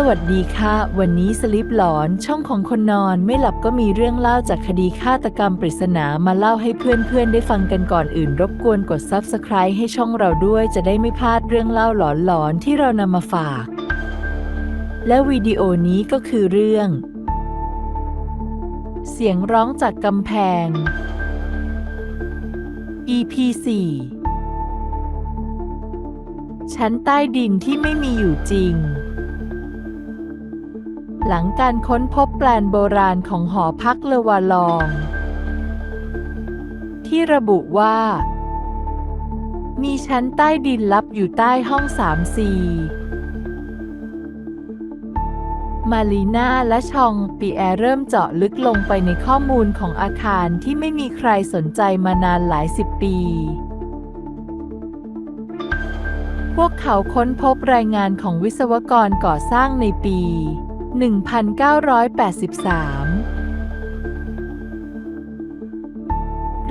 สวัสดีค่ะ วันนี้สลิปหลอนช่องของคนนอนไม่หลับก็มีเรื่องเล่าจากคดีฆาตกรรมปริศนามาเล่าให้เพื่อนๆ ได้ฟังกันก่อนอื่น รบกวนกด Subscribe ให้ช่องเราด้วยจะได้ไม่พลาดเรื่องเล่าหลอนๆ ที่เรานำมาฝาก และวิดีโอนี้ก็คือเรื่อง เสียงร้องจากกำแพง EP 4ชั้นใต้ดินที่ไม่มีอยู่จริง หลังการค้นพบแปลนโบราณของหอพักเลวาลอง ที่ระบุว่า มีชั้นใต้ดินลับอยู่ใต้ห้อง 3C มารีนาและชองปีแอรเริ่มเจาะลึกลงไปในข้อมูลของอาคารที่ไม่มีใครสนใจมานานหลายสิบปี พวกเขาค้นพบรายงานของวิศวกรก่อสร้างในปี 1983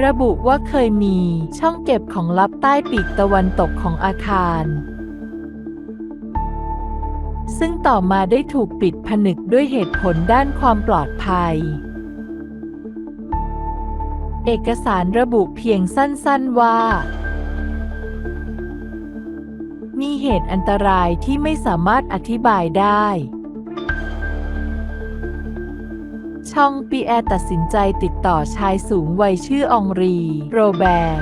ระบุว่าเคยมีช่องเก็บของลับใต้ปีกตะวันตกของอาคาร ซึ่งต่อมาได้ถูกปิดผนึกด้วยเหตุผลด้านความปลอดภัย เอกสารระบุเพียงสั้นๆว่ามีเหตุอันตรายที่ไม่สามารถอธิบายได้ ช่องปีแอร์ตัดสินใจติดต่อชายสูงวัยชื่อองรี โรแบร์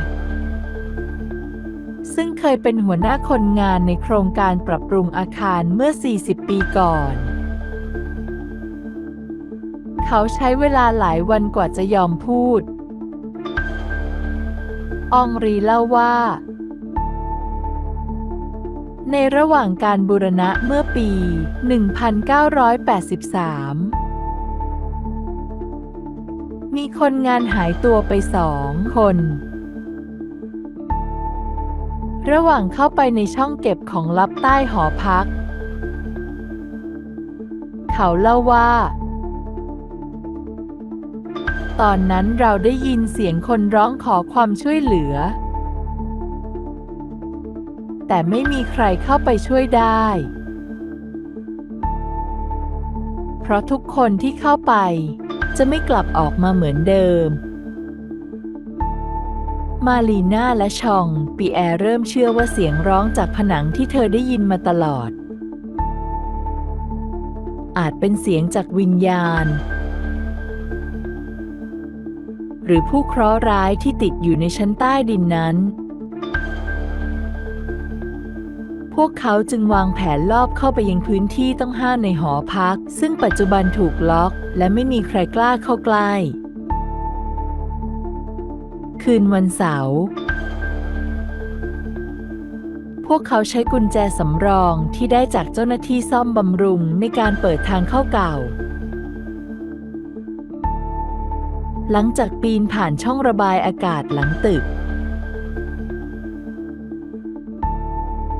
ซึ่งเคยเป็นหัวหน้าคนงานในโครงการปรับปรุงอาคารเมื่อ 40 ปีก่อน เขาใช้เวลาหลายวันกว่าจะยอมพูดอองรีเล่าว่า ในระหว่างการบูรณะเมื่อปี 1983 มีคนงานหายตัวไปสองคน ระหว่างเข้าไปในช่องเก็บของลับใต้หอพัก เขาเล่าว่า ตอนนั้นเราได้ยินเสียงคนร้องขอความช่วยเหลือ แต่ไม่มีใครเข้าไปช่วยได้เพราะทุกคนที่เข้าไป จะไม่กลับออกมาเหมือนเดิม มาลีน่าและชอง ปีแอร์เริ่มเชื่อว่าเสียงร้องจากผนังที่เธอได้ยินมาตลอด อาจเป็นเสียงจากวิญญาณ หรือผู้เคราะห์ร้ายที่ติดอยู่ในชั้นใต้ดินนั้น พวกเขาจึงวางแผนลอบเข้าไปยังพื้นที่ต้องห้ามในหอพัก ซึ่งปัจจุบันถูกล็อก และไม่มีใครกล้าเข้าใกล้ คืนวันเสาร์พวกเขาใช้กุญแจสำรองที่ได้จากเจ้าหน้าที่ซ่อมบำรุงในการเปิดทางเข้าเก่า หลังจากปีนผ่านช่องระบายอากาศหลังตึก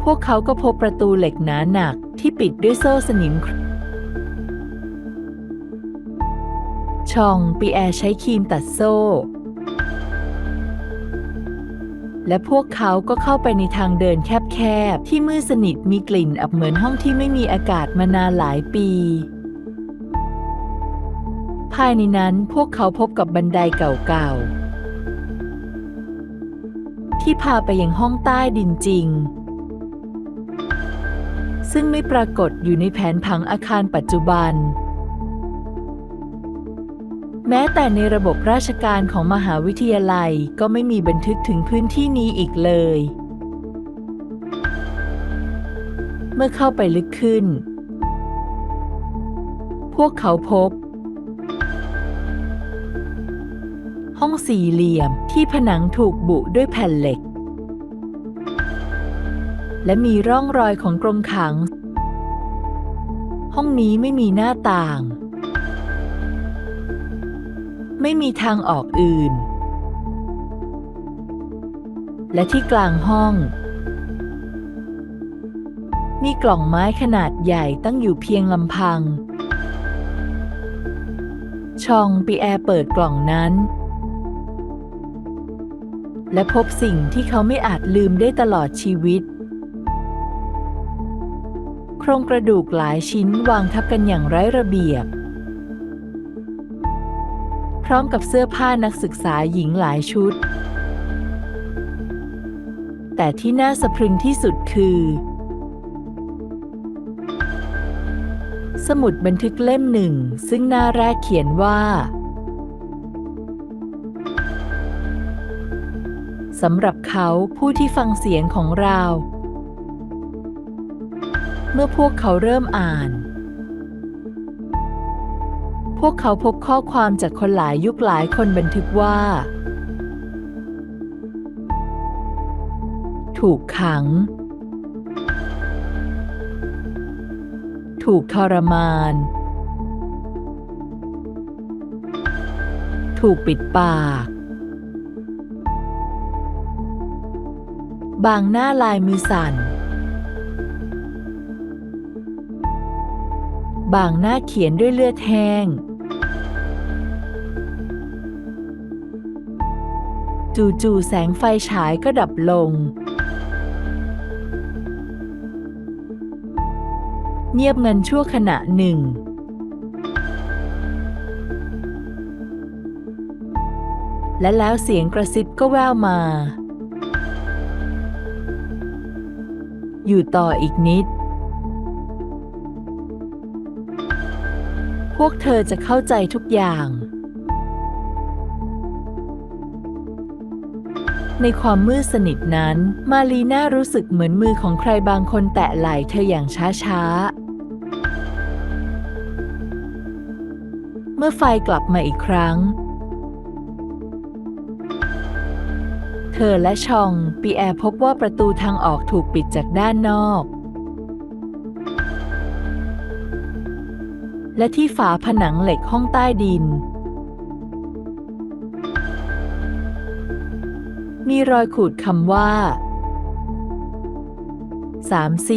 พวกเขาก็พบประตูเหล็กหนาหนักที่ปิดด้วยโซ่สนิม ชองปีแอร์ใช้ครีมตัดโซ่ และพวกเขาก็เข้าไปในทางเดินแคบๆ ที่มืดสนิทมีกลิ่นอับเหมือนห้องที่ไม่มีอากาศมานานหลายปี ภายในนั้นพวกเขาพบกับบันไดเก่าๆ ที่พาไปยังห้องใต้ดินจริง ซึ่งไม่ปรากฏอยู่ในแผนผังอาคารปัจจุบัน แม้แต่ในระบบราชการของมหาวิทยาลัยก็ไม่มีบันทึกถึงพื้นที่นี้อีกเลย เมื่อเข้าไปลึกขึ้น พวกเขาพบ ห้องสี่เหลี่ยมที่ผนังถูกบุด้วยแผ่นเหล็ก และมีร่องรอยของกรงขัง ห้องนี้ไม่มีหน้าต่าง ไม่มีทางออกอื่น และที่กลางห้อง มีกล่องไม้ขนาดใหญ่ตั้งอยู่เพียงลำพัง ชองปีแอร์เปิดกล่องนั้นและพบสิ่งที่เขาไม่อาจลืมได้ตลอดชีวิต คครงกระดูกหลายชิ้นวางทับกันอย่างไร้ระเบียบ พร้อมกับเสื้อผ้านักศึกษาหญิงหลายชุด แต่ที่น่าสะพรึงที่สุดคือ สมุดบันทึกเล่มหนึ่ง ซึ่งหน้าแรกเขียนว่าสำหรับเขาผู้ที่ฟังเสียงของเรา เมื่อพวกเขาเริ่มอ่าน พวกเขาพบข้อความจากคนหลายยุคหลายคนบันทึกว่า ถูกขัง ถูกทรมาน ถูกปิดปากบางหน้าลายมือสั่น บางหน้าเขียนด้วยเลือดแห้ง จู่ๆแสงไฟฉายก็ดับลง เงียบงันชั่วขณะหนึ่ง และแล้วเสียงกระซิบก็แว่วมา อยู่ต่ออีกนิด พวกเธอจะเข้าใจทุกอย่าง ในความมืดสนิทนั้น มารีน่ารู้สึกเหมือนมือของใครบางคนแตะไหล่เธออย่างช้าๆ เมื่อไฟกลับมาอีกครั้ง เธอและชองปีแอร์พบว่าประตูทางออกถูกปิดจากด้านนอก และที่ฝาผนังเหล็กห้องใต้ดิน มีรอยขูดคำว่า 3C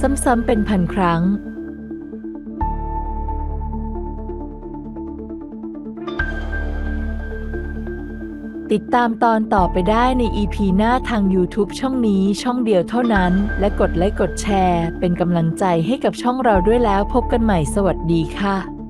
ซ้ำๆเป็นพันครั้ง ติดตามตอนต่อไปได้ใน EP หน้าทาง YouTube ช่องนี้ช่องเดียวเท่านั้น และกดไลค์กดแชร์ เป็นกำลังใจให้กับช่องเราด้วยแล้วพบกันใหม่สวัสดีค่ะ